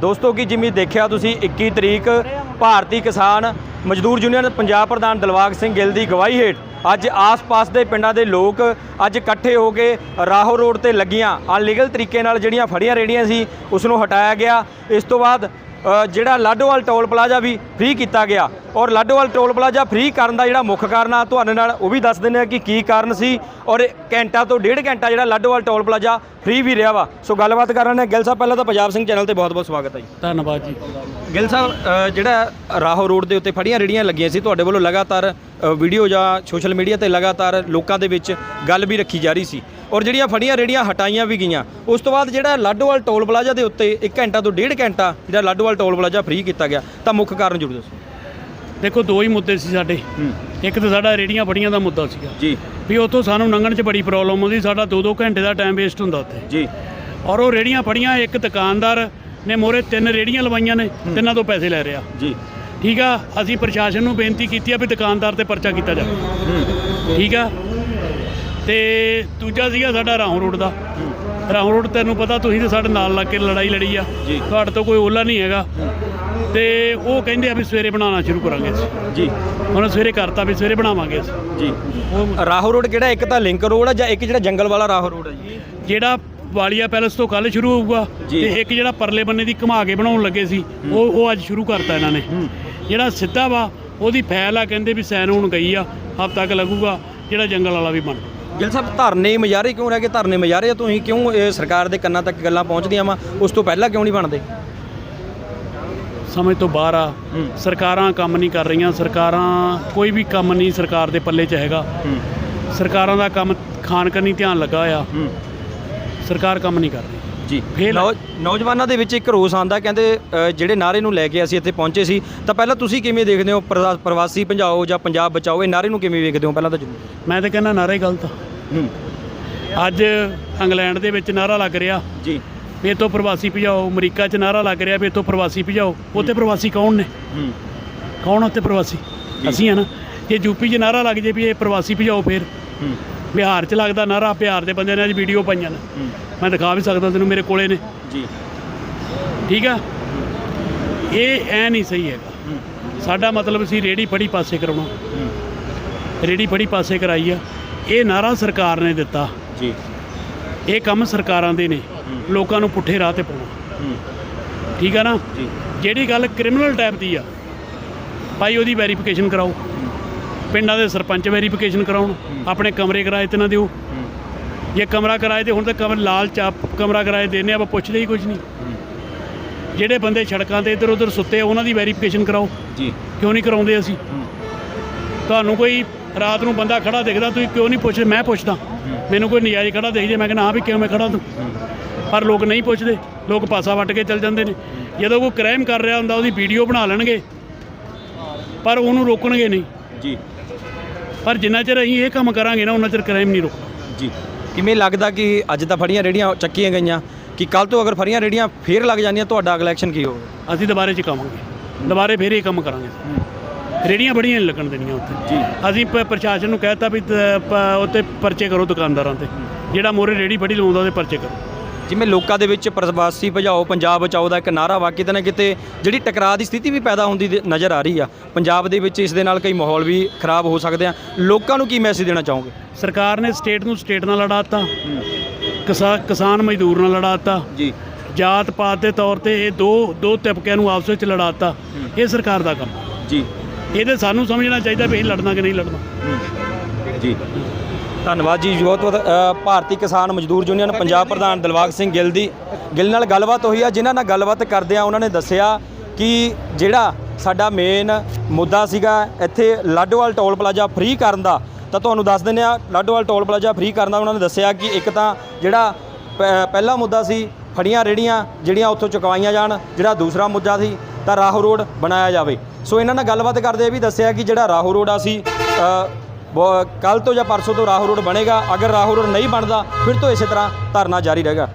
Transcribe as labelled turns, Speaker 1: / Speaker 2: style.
Speaker 1: ਦੋਸਤੋ ਕੀ ਜਿਵੇਂ ਦੇਖਿਆ ਤੁਸੀਂ 21 ਤਰੀਕ ਭਾਰਤੀ ਕਿਸਾਨ ਮਜ਼ਦੂਰ ਯੂਨੀਅਨ ਪੰਜਾਬ ਪ੍ਰਧਾਨ ਦਿਲਵਾਗ ਸਿੰਘ ਗਿੱਲ ਦੀ ਗਵਾਹੀ ਹੇਠ ਅੱਜ ਆਸ-ਪਾਸ ਦੇ ਪਿੰਡਾਂ ਦੇ ਲੋਕ ਅੱਜ ਇਕੱਠੇ ਹੋ ਕੇ ਰਾਹੋ ਰੋਡ ਤੇ ਲੱਗੀਆਂ। ਅਨਲੀਗਲ ਤਰੀਕੇ ਨਾਲ ਜਿਹੜੀਆਂ ਫੜੀਆਂ ਰੇੜੀਆਂ ਸੀ ਉਸ ਨੂੰ ਹਟਾਇਆ ਗਿਆ। ਇਸ ਤੋਂ ਬਾਅਦ ਜਿਹੜਾ ਲਾਡੋਵਾਲ ਟੋਲ ਪਲਾਜ਼ਾ ਵੀ ਫ੍ਰੀ ਕੀਤਾ ਗਿਆ। ਔਰ ਲਾਡੋਵਾਲ ਟੋਲ ਪਲਾਜ਼ਾ ਫ੍ਰੀ ਕਰਨ ਦਾ ਜਿਹੜਾ ਮੁੱਖ ਕਾਰਨ ਆ ਤੁਹਾਡੇ ਨਾਲ ਉਹ ਵੀ ਦੱਸ ਦਿੰਦੇ ਆ ਕਿ ਕੀ ਕਾਰਨ ਸੀ। ਔਰ ਘੰਟਾ ਤੋਂ ਡੇਢ ਘੰਟਾ ਜਿਹੜਾ ਲਾਡੋਵਾਲ ਟੋਲ ਪਲਾਜ਼ਾ ਫ੍ਰੀ ਵੀ ਰਿਹਾ ਵਾ। ਸੋ ਗੱਲਬਾਤ ਕਰ ਰਹੇ ਨੇ ਗਿੱਲ ਸਾਹਿਬ ਪਹਿਲਾਂ ਤਾਂ ਪੰਜਾਬ ਸਿੰਘ ਚੈਨਲ ਤੇ ਬਹੁਤ-ਬਹੁਤ ਸਵਾਗਤ ਹੈ ਜੀ।
Speaker 2: ਧੰਨਵਾਦ ਜੀ।
Speaker 1: ਗਿੱਲ ਸਾਹਿਬ ਜਿਹੜਾ ਰਾਹੋ ਰੋਡ ਦੇ ਉੱਤੇ ਫੜੀਆਂ ਰੇੜੀਆਂ ਲੱਗੀਆਂ ਸੀ ਤੁਹਾਡੇ ਵੱਲੋਂ ਲਗਾਤਾਰ ਵੀਡੀਓ ਜਾਂ ਸੋਸ਼ਲ ਮੀਡੀਆ ਤੇ ਲਗਾਤਾਰ ਲੋਕਾਂ ਦੇ ਵਿੱਚ ਗੱਲ ਵੀ ਰੱਖੀ ਜਾ ਰਹੀ ਸੀ। ਔਰ ਜਿਹੜੀਆਂ ਫੜੀਆਂ ਰੇੜੀਆਂ ਹਟਾਈਆਂ ਵੀ ਗਈਆਂ। ਉਸ ਤੋਂ ਬਾਅਦ ਜਿਹੜਾ ਲਾਡੋਵਾਲ ਟੋਲ ਪਲਾਜ਼ਾ ਦੇ ਉੱਤੇ 1 ਘੰਟਾ ਤੋਂ ਡੇਢ ਘੰਟਾ ਜਿਹੜਾ ਲਾਡੋਵਾਲ ਟੋਲ ਪਲਾਜ਼ਾ ਫ੍ਰੀ ਕੀਤਾ ਗਿਆ ਤਾਂ ਮੁੱਖ ਕਾਰਨ ਜ਼ਰੂਰ ਦੱਸੋ।
Speaker 2: ਦੇਖੋ ਦੋ ਹੀ ਮੁੱਦੇ ਸੀ ਸਾਡੇ। ਇੱਕ ਤਾਂ ਸਾਡਾ ਰੇੜੀਆਂ ਬੜੀਆਂ ਦਾ ਮੁੱਦਾ ਸੀਗਾ।
Speaker 1: ਜੀ।
Speaker 2: ਵੀ ਉੱਥੋਂ ਸਾਨੂੰ ਲੰਘਣ 'ਚ ਬੜੀ ਪ੍ਰੋਬਲਮ ਆਉਂਦੀ ਸਾਡਾ 2-2 ਘੰਟੇ ਦਾ ਟਾਈਮ ਵੇਸਟ ਹੁੰਦਾ ਉੱਥੇ।
Speaker 1: ਜੀ।
Speaker 2: ਔਰ ਉਹ ਰੇੜੀਆਂ ਫੜੀਆਂ ਇੱਕ ਦੁਕਾਨਦਾਰ ਨੇ ਮੋਰੇ ਤਿੰਨ ਰੇੜੀਆਂ ਲਵਾਈਆਂ ਨੇ ਤਿੰਨਾਂ ਤੋਂ ਪੈਸੇ ਲੈ ਰਿਹਾ।
Speaker 1: ਜੀ।
Speaker 2: ਠੀਕ ਆ ਅਸੀਂ ਪ੍ਰਸ਼ਾਸਨ ਨੂੰ ਬੇਨਤੀ ਕੀਤੀ ਆ ਵੀ ਦੁਕਾਨਦਾਰ ਤੇ ਪਰਚਾ ਕੀਤਾ ਜਾਵੇ। ਠੀਕ ਆ ਤੇ ਦੂਜਾ ਸੀਗਾ ਸਾਡਾ ਰਾਹੋਂ ਰੋਡ ਦਾ। ਰਾਹੋਂ ਰੋਡ ਤੈਨੂੰ ਪਤਾ ਤੁਸੀਂ ਤੇ ਸਾਡੇ ਨਾਲ ਲੱਗ ਕੇ ਲੜਾਈ ਲੜੀ ਆ। ਤੁਹਾਡੇ ਤੋਂ ਕੋਈ ਓਲਾ ਨਹੀਂ ਹੈਗਾ। ਤੇ ਉਹ ਕਹਿੰਦੇ ਆ ਵੀ ਸਵੇਰੇ ਬਣਾਉਣਾ ਸ਼ੁਰੂ ਕਰਾਂਗੇ ਅਸੀਂ।
Speaker 1: ਜੀ।
Speaker 2: ਹੁਣ ਸਵੇਰੇ ਕਰਤਾ ਵੀ ਸਵੇਰੇ ਬਣਾਵਾਂਗੇ ਅਸੀਂ।
Speaker 1: ਜੀ।
Speaker 2: ਉਹ
Speaker 1: ਰਾਹੋ ਰੋਡ ਕਿਹੜਾ ਇੱਕ ਤਾਂ ਲਿੰਕ ਰੋਡ ਆ ਜਾਂ ਇੱਕ ਜਿਹੜਾ ਜੰਗਲ ਵਾਲਾ ਰਾਹੋ ਰੋਡ ਹੈ ਜੀ?
Speaker 2: ਜਿਹੜਾ ਵਾਲੀਆ ਪੈਲਸ ਤੋਂ ਕੱਲ ਸ਼ੁਰੂ ਹੋਊਗਾ। ਤੇ ਇੱਕ ਜਿਹੜਾ ਪਰਲੇ ਬੰਨੇ ਦੀ ਘੁਮਾ ਕੇ ਬਣਾਉਣ ਲੱਗੇ ਸੀ ਉਹ ਉਹ ਅੱਜ ਸ਼ੁਰੂ ਕਰਤਾ ਇਹਨਾਂ ਨੇ। ਜਿਹੜਾ ਸਿੱਧਾ ਵਾ ਉਹਦੀ ਫੈਲ ਆ ਕਹਿੰਦੇ ਵੀ ਸੈਨ ਹੁਣ ਗਈ ਆ ਹਫ਼ਤਾ ਤੱਕ ਲੱਗੂਗਾ ਜਿਹੜਾ ਜੰਗਲ ਵਾਲਾ ਵੀ ਬਣ
Speaker 1: ਗਿੱਲ ਸਾਹਿਬ ਧਰਨੇ ਮਜਾਰੇ ਕਿਉਂ ਰਹਿ ਗਏ? ਧਰਨੇ ਮਜਾਰੇ ਆ ਤੁਸੀਂ? ਕਿਉਂ ਇਹ ਸਰਕਾਰ ਦੇ ਕੰਨਾਂ ਤੱਕ ਗੱਲਾਂ ਪਹੁੰਚਦੀਆਂ ਵਾ? ਉਸ ਤੋਂ ਪਹਿਲਾਂ ਕਿਉਂ ਨਹੀਂ ਬਣਦੇ?
Speaker 2: ਸਮਝ ਤੋਂ ਬਾਹਰ ਆ।
Speaker 1: ਹੂੰ।
Speaker 2: ਸਰਕਾਰਾਂ ਕੰਮ ਨਹੀਂ ਕਰ ਰਹੀਆਂ। ਸਰਕਾਰਾਂ ਕੋਈ ਵੀ ਕੰਮ ਨਹੀਂ ਸਰਕਾਰ ਦੇ ਪੱਲੇ 'ਚ ਹੈਗਾ।
Speaker 1: ਹੂੰ।
Speaker 2: ਸਰਕਾਰਾਂ ਦਾ ਕੰਮ ਖਾਨ ਕਰਨੀ ਧਿਆਨ ਲੱਗਾ ਆ
Speaker 1: ਹੂੰ।
Speaker 2: ਸਰਕਾਰ ਕੰਮ ਨਹੀਂ ਕਰ ਰਹੀ।
Speaker 1: ਜੀ। ਨੌਜਵਾਨਾਂ ਦੇ ਵਿੱਚ ਇੱਕ ਰੋਸ ਆਂਦਾ ਕਹਿੰਦੇ ਜਿਹੜੇ ਨਾਰੇ ਨੂੰ ਲੈ ਕੇ ਅਸੀਂ ਇੱਥੇ ਪਹੁੰਚੇ ਸੀ ਤਾਂ ਪਹਿਲਾਂ ਤੁਸੀਂ ਕਿਵੇਂ ਦੇਖਦੇ ਹੋ? ਪ੍ਰਵਾ- ਪ੍ਰਵਾਸੀ ਭਜਾਓ ਜਾਂ ਪੰਜਾਬ ਬਚਾਓ ਇਹ ਨਾਰੇ ਨੂੰ ਕਿਵੇਂ ਵੇਖਦੇ ਹੋ? ਪਹਿਲਾਂ ਤਾਂ
Speaker 2: ਮੈਂ ਤਾਂ ਕਹਿੰਦਾ ਨਾਰਾ ਹੀ ਗਲਤ ਆ।
Speaker 1: ਹੂੰ
Speaker 2: ਅੱਜ ਇੰਗਲੈਂਡ ਦੇ ਵਿੱਚ ਨਾਰਾ ਲੱਗ ਰਿਹਾ।
Speaker 1: ਜੀ।
Speaker 2: ਵੀ ਇੱਥੋਂ ਪ੍ਰਵਾਸੀ ਭਜਾਓ ਅਮਰੀਕਾ 'ਚ ਨਾਰਾ ਲੱਗ ਰਿਹਾ ਵੀ ਇੱਥੋਂ ਪ੍ਰਵਾਸੀ ਭਜਾਓ। ਉੱਥੇ ਪ੍ਰਵਾਸੀ ਕੌਣ ਨੇ? ਕੌਣ ਉੱਥੇ ਪ੍ਰਵਾਸੀ। ਅਸੀਂ ਆ ਨਾ। ਜੇ ਯੂਪੀ 'ਚ ਨਾਰਾ ਲੱਗ ਜੇ ਵੀ ਇਹ ਪ੍ਰਵਾਸੀ ਭਜਾਓ ਫੇਰ। ਬਿਹਾਰ 'ਚ ਲੱਗਦਾ ਨਾਰਾ ਬਿਹਾਰ ਦੇ ਬੰਦੇ ਨੇ ਅੱਜ ਵੀਡੀਓ ਪਾਈਆਂ ਨੇ। ਮੈਂ ਦਿਖਾ ਵੀ ਸਕਦਾ ਤੈਨੂੰ ਮੇਰੇ ਕੋਲੇ ਨੇ।
Speaker 1: ਜੀ।
Speaker 2: ਠੀਕ ਆ? ਇਹ ਐ ਨਹੀਂ ਸਹੀ ਹੈਗਾ।
Speaker 1: ਹੂੰ।
Speaker 2: ਸਾਡਾ ਮਤਲਬ ਸੀ ਰੇੜੀ ਫੜੀ ਪਾਸੇ ਕਰਾਉਣਾ। ਰੇੜੀ ਫੜੀ ਪਾਸੇ ਕਰਾਈ ਆ। ਇਹ ਨਾਰਾ ਸਰਕਾਰ ਨੇ ਦਿੱਤਾ।
Speaker 1: ਜੀ।
Speaker 2: ਇਹ ਕੰਮ ਸਰਕਾਰਾਂ ਦੇ ਨੇ। ਲੋਕਾਂ ਨੂੰ ਪੁੱਠੇ ਰਾਹ ਤੇ ਪਾਉਣਾ। ਠੀਕ ਆ ਨਾ? ਜਿਹੜੀ ਗੱਲ ਕ੍ਰਿਮੀਨਲ ਟਾਈਪ ਦੀ ਆ ਭਾਈ ਉਹਦੀ ਵੈਰੀਫਿਕੇਸ਼ਨ ਕਰਾਓ। ਪਿੰਡਾਂ ਦੇ ਸਰਪੰਚ ਵੈਰੀਫਿਕੇਸ਼ਨ ਕਰਾਉਣ। ਆਪਣੇ ਕਮਰੇ ਕਿਰਾਏ ਤੇ ਨਾ ਦਿਓ। ਜੇ ਕਮਰਾ ਕਿਰਾਏ ਤੇ ਹੁਣ ਤਾਂ ਕਮਰ ਲਾਲ ਚਾਪ ਕਮਰਾ ਕਿਰਾਏ ਦੇਣੇ ਆਪਾਂ ਪੁੱਛਦੇ ਹੀ ਕੁਝ ਨਹੀਂ। ਜਿਹੜੇ ਬੰਦੇ ਸੜਕਾਂ ਤੇ ਇੱਧਰ ਉੱਧਰ ਸੁੱਤੇ ਉਹਨਾਂ ਦੀ ਵੈਰੀਫਿਕੇਸ਼ਨ ਕਰਾਓ।
Speaker 1: ਜੀ।
Speaker 2: ਕਿਉਂ ਨਹੀਂ ਕਰਾਉਂਦੇ ਅਸੀਂ? ਤੁਹਾਨੂੰ ਕੋਈ ਰਾਤ ਨੂੰ ਬੰਦਾ ਖੜਾ ਦਿਖਦਾ ਤੁਸੀਂ ਕਿਉਂ ਨਹੀਂ ਪੁੱਛਦੇ? ਮੈਂ ਪੁੱਛਦਾ ਮੈਨੂੰ ਕੋਈ ਨਜਾਇਜ਼ ਖੜਾ ਦਿਖ ਜੇ ਮੈਂ ਕਹਿੰਦਾ ਹਾਂ ਵੀ ਕਿਉਂ ਮੈਂ ਖੜਾ ਤੂੰ? ਪਰ ਲੋਕ ਨਹੀਂ ਪੁੱਛਦੇ ਲੋਕ ਪਾਸਾ ਵੱਟ ਕੇ ਚੱਲ ਜਾਂਦੇ ਨੇ। ਜਦੋਂ ਕੋਈ ਕ੍ਰਾਈਮ ਕਰ ਰਿਹਾ ਹੁੰਦਾ ਉਹਦੀ ਵੀਡੀਓ ਬਣਾ ਲੈਣਗੇ ਪਰ ਉਹਨੂੰ ਰੋਕਣਗੇ ਨਹੀਂ।
Speaker 1: ਜੀ।
Speaker 2: ਪਰ ਜਿੰਨਾ ਚਿਰ ਅਸੀਂ ਇਹ ਕੰਮ ਕਰਾਂਗੇ ਨਾ ਉਹਨਾਂ ਚਿਰ ਕ੍ਰਾਈਮ ਨਹੀਂ ਰੁਕਣਾ।
Speaker 1: ਜੀ। ਕਿਵੇਂ ਲੱਗਦਾ ਕਿ ਅੱਜ ਤਾਂ ਫੜੀਆਂ ਰੇੜੀਆਂ ਚੱਕੀਆਂ ਗਈਆਂ ਕਿ ਕੱਲ ਤੋਂ ਅਗਰ ਫੜੀਆਂ ਰੇੜੀਆਂ ਫੇਰ ਲੱਗ ਜਾਂਦੀਆਂ ਤੁਹਾਡਾ ਅਗਲਾ ਐਕਸ਼ਨ ਕੀ ਹੋਊਗਾ?
Speaker 2: ਅਸੀਂ ਦੁਬਾਰੇ ਚ ਕਵਾਂਗੇ ਦੁਬਾਰੇ ਫੇਰ ਇਹ ਕੰਮ ਕਰਾਂਗੇ। ਰੇੜੀਆਂ ਬੜੀਆਂ ਨਹੀਂ ਲੱਗਣ ਦੇਣੀਆਂ ਉੱਥੇ।
Speaker 1: ਜੀ।
Speaker 2: ਅਸੀਂ ਪ- ਪ੍ਰਸ਼ਾਸਨ ਨੂੰ ਕਹਿਤਾ ਵੀ ਤ- ਪ- ਉੱਤੇ ਪਰਚੇ ਕਰੋ ਦੁਕਾਨਦਾਰਾਂ ਤੇ। ਜਿਹੜਾ ਮੋਰੇ ਰੇੜੀ ਫੜੀ ਲਾਉਂਦਾ ਉਹਦੇ ਪਰਚੇ ਕਰੋ।
Speaker 1: ਜਿਵੇਂ ਲੋਕਾਂ ਦੇ ਵਿੱਚ ਪ੍ਰਵਾਸੀ ਭਜਾਓ ਪੰਜਾਬ ਬਚਾਓ ਦਾ ਇੱਕ ਨਾਰਾ ਵਾ ਕਿਤੇ ਨਾ ਕਿਤੇ ਜਿਹੜੀ ਟਕਰਾਅ ਦੀ ਸਥਿਤੀ ਵੀ ਪੈਦਾ ਹੁੰਦੀ ਦੇ- ਨਜ਼ਰ ਆ ਰਹੀ ਆ। ਪੰਜਾਬ ਦੇ ਵਿੱਚ ਇਸ ਦੇ ਨਾਲ ਕਈ ਮਾਹੌਲ ਵੀ ਖਰਾਬ ਹੋ ਸਕਦੇ ਆ। ਲੋਕਾਂ ਨੂੰ ਕੀ ਮੈਸੇਜ ਦੇਣਾ ਚਾਹੋਗੇ?
Speaker 2: ਸਰਕਾਰ ਨੇ ਸਟੇਟ ਨੂੰ ਸਟੇਟ ਨਾਲ ਲੜਾਤਾ। ਕਿਸਾ ਕਿਸਾਨ ਮਜ਼ਦੂਰ ਨਾਲ ਲੜਾਤਾ।
Speaker 1: ਜੀ।
Speaker 2: ਜਾਤ ਪਾਤ ਦੇ ਤੌਰ ਤੇ ਇਹ ਦੋ ਦੋ ਤਬਕਿਆਂ ਨੂੰ ਆਪਸ ਵਿੱਚ ਲੜਾਤਾ। ਇਹ ਸਰਕਾਰ ਦਾ ਕੰਮ।
Speaker 1: ਜੀ।
Speaker 2: ਇਹਦੇ ਸਾਨੂੰ ਸਮਝਣਾ ਚਾਹੀਦਾ ਵੀ ਇਹ ਲੜਨਾ ਕਿ ਨਹੀਂ ਲੜਨਾ।
Speaker 1: ਜੀ। ਧੰਨਵਾਦ ਜੀ ਬਹੁਤ ਬਹੁਤ ਅ, ਭਾਰਤੀ ਕਿਸਾਨ ਮਜ਼ਦੂਰ ਯੂਨੀਅਨ ਪੰਜਾਬ ਪ੍ਰਧਾਨ ਦਿਲਵਾਗ ਸਿੰਘ ਗਿੱਲ ਦੀ ਗਿੱਲ ਨਾਲ ਗੱਲਬਾਤ ਹੋਈ ਆ ਜਿਨ੍ਹਾਂ ਨਾਲ ਗੱਲਬਾਤ ਕਰਦਿਆਂ ਉਹਨਾਂ ਨੇ ਦੱਸਿਆ ਕਿ ਜਿਹੜਾ ਸਾਡਾ ਮੇਨ ਮੁੱਦਾ ਸੀਗਾ ਇੱਥੇ ਲਾਡੋਵਾਲ ਟੋਲ ਪਲਾਜ਼ਾ ਫ੍ਰੀ ਕਰਨ ਦਾ ਤਾਂ ਤੁਹਾਨੂੰ ਦੱਸ ਦਿੰਦੇ ਆ ਲਾਡੋਵਾਲ ਟੋਲ ਪਲਾਜ਼ਾ ਫ੍ਰੀ ਕਰਨ ਦਾ ਉਹਨਾਂ ਨੇ ਦੱਸਿਆ ਕਿ ਇੱਕ ਤਾਂ ਜਿਹੜਾ ਪ- ਪਹਿਲਾ ਮੁੱਦਾ ਸੀ ਫੜੀਆਂ ਰੇੜੀਆਂ ਜਿਹੜੀਆਂ ਉੱਥੋਂ ਚੁਕਵਾਈਆਂ ਜਾਣ ਜਿਹੜਾ ਦੂਸਰਾ ਮੁੱਦਾ ਸੀ ਤਾਂ ਰਾਹੋ ਰੋਡ ਬਣਾਇਆ ਜਾਵੇ। ਸੋ ਇਹਨਾਂ ਨਾਲ ਗੱਲਬਾਤ ਕਰਦੇ ਇਹ ਵੀ ਦੱਸਿਆ ਕਿ ਜਿਹੜਾ ਰਾਹੋ ਰੋਡ ਆ ਸੀ ਕੱਲ ਤੋਂ ਜਾਂ ਪਰਸੋਂ ਤੋਂ ਰਾਹੋ ਰੋਡ ਬਣੇਗਾ। ਅਗਰ ਰਾਹੋ ਰੋਡ ਨਹੀਂ ਬਣਦਾ, ਫਿਰ ਤੋਂ ਇਸੇ ਤਰ੍ਹਾਂ ਧਰਨਾ ਜਾਰੀ ਰਹੇਗਾ।